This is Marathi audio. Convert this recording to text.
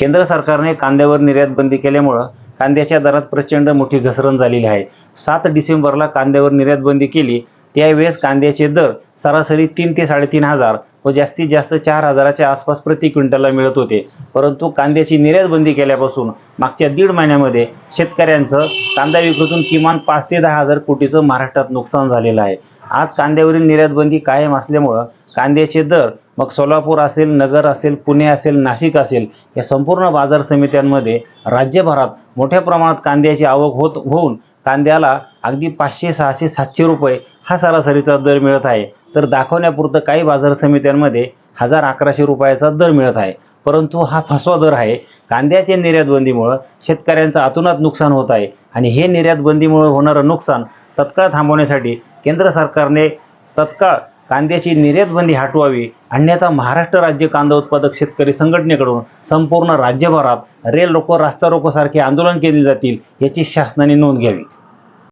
केंद्र सरकारने कांद्यावर निर्यात बंदी केल्यामुळं कांद्याच्या दरात प्रचंड मोठी घसरण झालेली आहे. सात डिसेंबरला कांद्यावर निर्यात बंदी केली त्यावेळेस कांद्याचे दर सरासरी तीन ते साडेतीन हजार व जास्तीत जास्त चार हजाराच्या आसपास प्रति क्विंटलला मिळत होते. परंतु कांद्याची निर्यात बंदी केल्यापासून मागच्या दीड महिन्यामध्ये शेतकऱ्यांचं कांदा विक्रीतून किमान पाच ते दहा हजार कोटीचं महाराष्ट्रात नुकसान झालेलं आहे. आज कांद्यावरील निर्यात बंदी कायम असल्यामुळं कांद्याचे दर मग सोलापूर असेल नगर असेल पुणे असेल नाशिक असेल या संपूर्ण बाजार समित्यांमध्ये राज्यभरात मोठ्या प्रमाणात कांद्याची आवक होत होऊन कांद्याला अगदी पाचशे सहाशे सातशे रुपये हा सरासरीचा दर मिळत आहे. तर दाखवण्यापुरतं काही बाजार समित्यांमध्ये हजार अकराशे रुपयाचा दर मिळत आहे. परंतु हा फसवा दर आहे. कांद्याच्या निर्यातबंदीमुळं शेतकऱ्यांचं अतोनात नुकसान होत आहे आणि हे निर्यातबंदीमुळं होणारं नुकसान तत्काळ थांबवण्यासाठी केंद्र सरकारने तत्काळ कांद्याची निर्यातबंदी हटवावी अन्यथा महाराष्ट्र राज्य कांदा उत्पादक शेतकरी संघटनेकडून संपूर्ण राज्यभरात रेल रोको रास्ता रोकोसारखे आंदोलन केले जातील याची शासनाने नोंद घ्यावी.